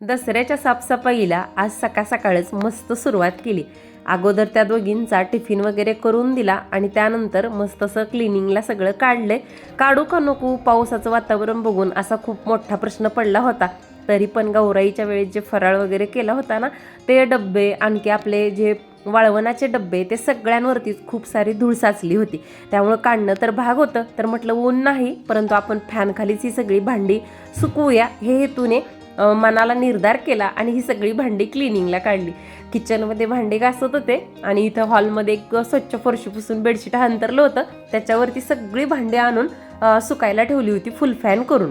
दसऱ्याच्या साफसफाईला आज सकाळ सकाळच मस्त सुरुवात केली. अगोदर त्या दोघींचा टिफिन वगैरे करून दिला आणि त्यानंतर मस्त असं क्लिनिंगला सगळं काढले काढू का नको? पावसाचं वातावरण बघून असा खूप मोठा प्रश्न पडला होता. तरी पण गौराईच्या वेळेस जे फराळ वगैरे केला होता ना ते डब्बे आणखी आपले जे वाळवणाचे डब्बे ते सगळ्यांवरतीच खूप सारी धूळ साचली होती. त्यामुळं काढणं तर भाग होतं. तर म्हटलं ऊन नाही परंतु आपण फॅनखालीच ही सगळी भांडी सुकवूया. हे हेतूने मनाला निर्धार केला आणि ही सगळी भांडी क्लिनिंगला काढली. किचनमध्ये भांडे घासत होते आणि इथं हॉलमध्ये एक स्वच्छ फरशी पुसून बेडशीट अंतरलं होतं. त्याच्यावरती सगळी भांडी आणून सुकायला ठेवली होती फुल फॅन करून.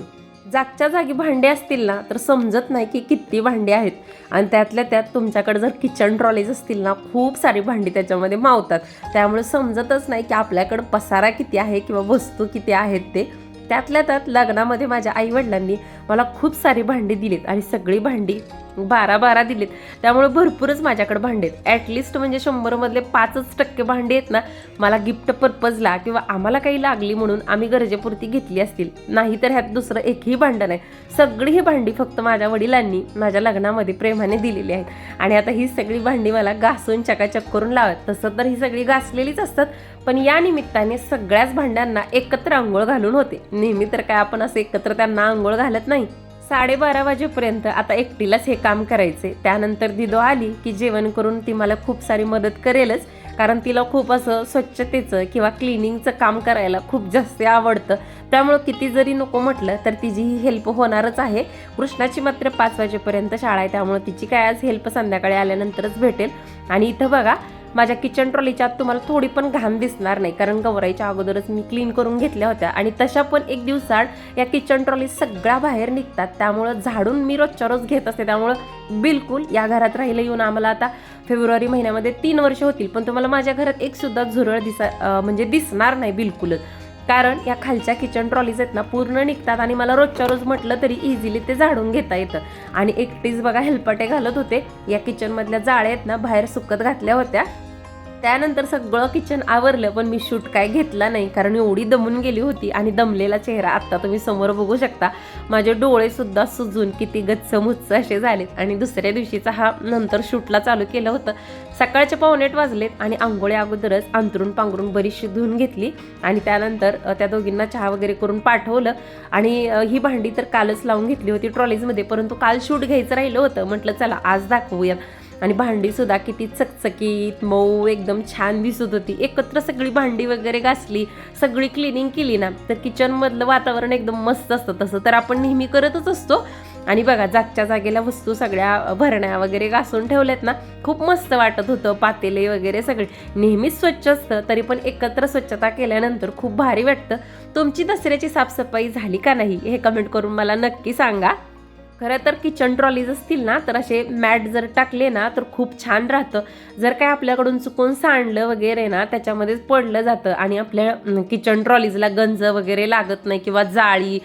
जागच्या जागी भांडे असतील ना तर समजत नाही की किती भांडी आहेत. आणि त्यातल्या त्यात तुमच्याकडे जर किचन ट्रॉलीज असतील ना खूप सारी भांडी त्याच्यामध्ये मावतात. त्यामुळे समजतच नाही की आपल्याकडं पसारा किती आहे किंवा वस्तू किती आहेत ते. त्यातल्या त्यात लग्नामध्ये माझ्या आईवडिलांनी मला खूप सारी भांडी दिलीत आणि सगळी भांडी बारा बारा दिलीत. त्यामुळे भरपूरच माझ्याकडे भांडी आहेत. ॲटलिस्ट म्हणजे शंभरमधले पाचच टक्के भांडी आहेत ना मला गिफ्ट पर्पजला किंवा आम्हाला काही लागली म्हणून आम्ही गरजेपुरती घेतली असतील. नाहीतर ह्यात दुसरं एकही भांडं नाही. सगळी ही भांडी फक्त माझ्या वडिलांनी माझ्या लग्नामध्ये प्रेमाने दिलेली आहेत. आणि आता ही सगळी भांडी मला घासून चकाचक करून लावत तसं तर ही सगळी घासलेलीच असतात पण या निमित्ताने सगळ्याच भांड्यांना एकत्र आंघोळ घालून होते. नेहमी तर काय आपण असं एकत्र त्यांना आंघोळ घालत नाही. साडेबारा वाजेपर्यंत आता एकटीलाच हे काम करायचे. त्यानंतर दिदो आली की जेवण करून ती मला खूप सारी मदत करेलच. कारण तिला खूप असं स्वच्छतेचं किंवा क्लिनिंगचं काम करायला खूप जास्त आवडतं. त्यामुळं किती जरी नको म्हटलं तर तिची ही हेल्प होणारच आहे. कृष्णाची मात्र पाच वाजेपर्यंत शाळा आहे. त्यामुळे तिची काय आज हेल्प संध्याकाळी आल्यानंतरच भेटेल. आणि इथं बघा माझ्या किचन ट्रॉलीच्या आत तुम्हाला थोडी पण घाण दिसणार नाही कारण गौराईच्या अगोदरच मी क्लीन करून घेतल्या होत्या. आणि तशा पण एक दिवसाड या किचन ट्रॉली सगळ्या बाहेर निघतात. त्यामुळं झाडून मी रोजच्या रोज घेत असते. त्यामुळं बिलकुल या घरात राहिलं येऊन आम्हाला आता फेब्रुवारी महिन्यामध्ये तीन वर्ष होतील. पण तुम्हाला माझ्या घरात एकसुद्धा झुरळ दिसा म्हणजे दिसणार नाही बिलकुलच. कारण या खालच्या किचन ट्रॉलीज आहेत ना पूर्ण निघतात आणि मला रोजच्या रोज म्हटलं तरी इझिली ते झाडून घेता येतं. आणि एकटीच बघा हेलपाटे घालत होते. या किचनमधल्या जाळ्या आहेत ना बाहेर सुकत घातल्या होत्या. त्यानंतर सगळं किचन आवरलं पण मी शूट काय घेतला नाही. कारण एवढी दमून गेली होती आणि दमलेला चेहरा आत्ता तुम्ही समोर बघू शकता. माझे डोळेसुद्धा सुजून किती गच्च मुच्च असे झालेत. आणि दुसऱ्या दिवशीचा हा नंतर शूटला चालू केलं होतं. सकाळचे पावणेट वाजलेत आणि आंघोळी अगोदरच अंतरून पांघरून बरीचशी धुवून घेतली. आणि त्यानंतर त्या दोघींना चहा वगैरे करून पाठवलं. आणि ही भांडी तर कालच लावून घेतली होती ट्रॉलीजमध्ये परंतु काल शूट घ्यायचं राहिलं होतं. म्हटलं चला आज दाखवूयात आणि भांडीसुद्धा किती चकचकीत मऊ एकदम छान दिसत होती. एकत्र सगळी भांडी वगैरे घासली सगळी क्लिनिंग केली ना तर किचनमधलं वातावरण एकदम मस्त असतं. तसं तर आपण नेहमी करतच असतो. आणि बघा जागच्या जागेला वस्तू सगळ्या भरण्या वगैरे घासून ठेवल्यात ना खूप मस्त वाटत होतं. पातेले वगैरे सगळे. नेहमीच स्वच्छ असतं तरी पण एकत्र स्वच्छता केल्यानंतर खूप भारी वाटतं. तुमची दसऱ्याची साफसफाई झाली का नाही हे कमेंट करून मला नक्की सांगा. खरं तर किचन ट्रॉलीज असतील ना तर असे मॅट जर टाकले ना तर खूप छान राहतं. जर काय आपल्याकडून चुकून सांडलं वगैरे ना त्याच्यामध्येच पडलं जातं. आणि आपल्या किचन ट्रॉलीजला गंज वगैरे लागत नाही किंवा जाळी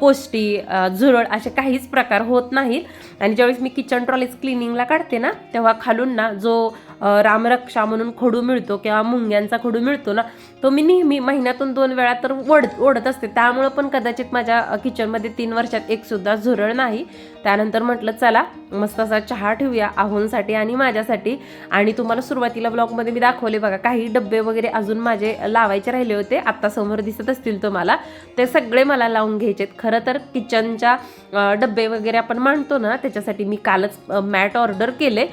कोष्टी झुरळ असे काहीच प्रकार होत नाहीत. आणि ज्यावेळेस मी किचन ट्रॉलीज क्लिनिंगला काढते ना तेव्हा खालून ना जो रामरक्षा म्हणून खडू मिळतो किंवा मुंग्यांचा खडू मिळतो ना तो मी नेहमी महिन्यातून दोन वेळा तर ओढ ओढत असते. त्यामुळं पण कदाचित माझ्या किचनमध्ये तीन वर्षात एकसुद्धा झुरळ नाही. त्यानंतर म्हटलं चला मस्त असा चहा ठेवूया आहोंसाठी आणि माझ्यासाठी. आणि तुम्हाला सुरुवातीला ब्लॉगमध्ये मी दाखवले बघा काही डब्बे वगैरे अजून माझे लावायचे राहिले होते. आत्ता समोर दिसत असतील तुम्हाला. ते सगळे मला लावून घ्यायचेत. खरं तर किचनच्या डब्बे वगैरे आपण मांडतो ना त्याच्यासाठी मी कालच मॅट ऑर्डर केले.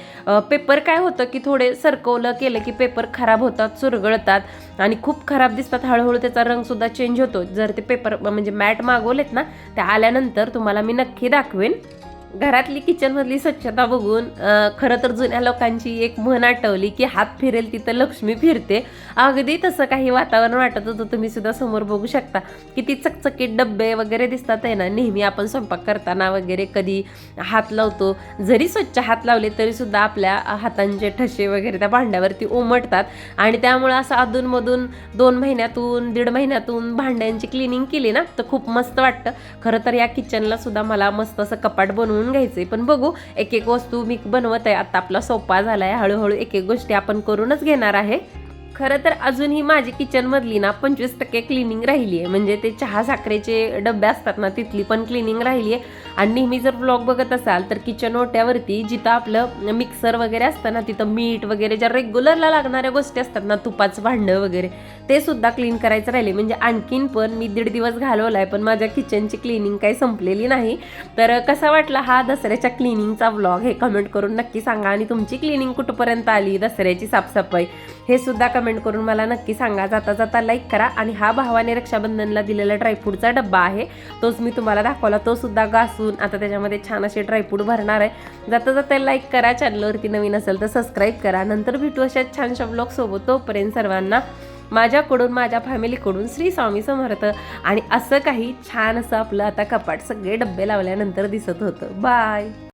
पेपर काय होतं की थोडे सरकवलं केलं की पेपर खराब होतात चुरगळतात आणि खूप खराब दिसतात. हळूहळू त्याचा रंगसुद्धा चेंज होतो. जर ते पेपर म्हणजे मॅट मागवलेत ना ते आल्यानंतर तुम्हाला मी नक्की दाखवेन. घरातली किचनमधली स्वच्छता बघून खरं तर जुन्या लोकांची एक म्हण आठवली की हात फिरेल तिथं लक्ष्मी फिरते. अगदी तसं काही वातावरण वाटत होतं तुम्ही सुद्धा समोर बघू शकता. किती चकचकीत डब्बे वगैरे दिसतात आहे ना नेहमी आपण स्वयंपाक करताना वगैरे कधी हात लावतो. जरी स्वच्छ हात लावले तरी सुद्धा आपल्या हातांचे ठसे वगैरे त्या भांड्यावरती उमटतात. आणि त्यामुळे असं अधूनमधून दोन महिन्यातून दीड महिन्यातून भांड्यांची क्लिनिंग केली ना तर खूप मस्त वाटतं. खरं तर या किचनला सुद्धा मला मस्त असं कपाट बनवून घ्यायचे पण बघू एक एक वस्तू मी बनवत आहे आता आपला सोपा झालाय. हळूहळू एक एक गोष्टी आपण करूनच घेणार आहे. खरं तर अजूनही माझी किचनमधली ना पंचवीस टक्के क्लिनिंग राहिली आहे म्हणजे ते चहा साखरेचे डबे असतात ना तिथली पण क्लिनिंग राहिली आहे आणि नेहमी जर ब्लॉग बघत असाल तर किचन ओट्यावरती जिथं आपलं मिक्सर वगैरे असतं ना तिथं मीठ वगैरे ज्या रेग्युलरला लागणाऱ्या गोष्टी असतात ना तुपाचं भांडं वगैरे ते सुद्धा क्लीन करायचं राहिले. म्हणजे आणखीन पण मी दीड दिवस घालवला आहे पण माझ्या किचनची क्लिनिंग काही संपलेली नाही. तर कसा वाटला हा दसऱ्याच्या क्लिनिंगचा व्लॉग हे कमेंट करून नक्की सांगा. आणि तुमची क्लिनिंग कुठपर्यंत आली? दसऱ्याची साफसफाई? हे सुद्धा कमेंट करून मला नक्की सांगा. जाता जाता लाईक करा. आणि हा भावाने रक्षाबंधनला दिलेला ड्रायफ्रूटचा डब्बा आहे. तोच मी तुम्हाला दाखवला. तो सुद्धा घासून आता त्याच्यामध्ये छान असे ड्रायफ्रूट भरणार आहे. जाता जाता लाईक करा. चॅनलवरती नवीन असेल तर सबस्क्राईब करा. नंतर भेटू अशा छानशा ब्लॉग सोबत. तोपर्यंत सर्वांना माझ्याकडून माझ्या फॅमिलीकडून श्री स्वामी समर्थ आणि असं काही छान असं आपलं आता कपाट सगळे डब्बे लावल्यानंतर दिसत होतं. बाय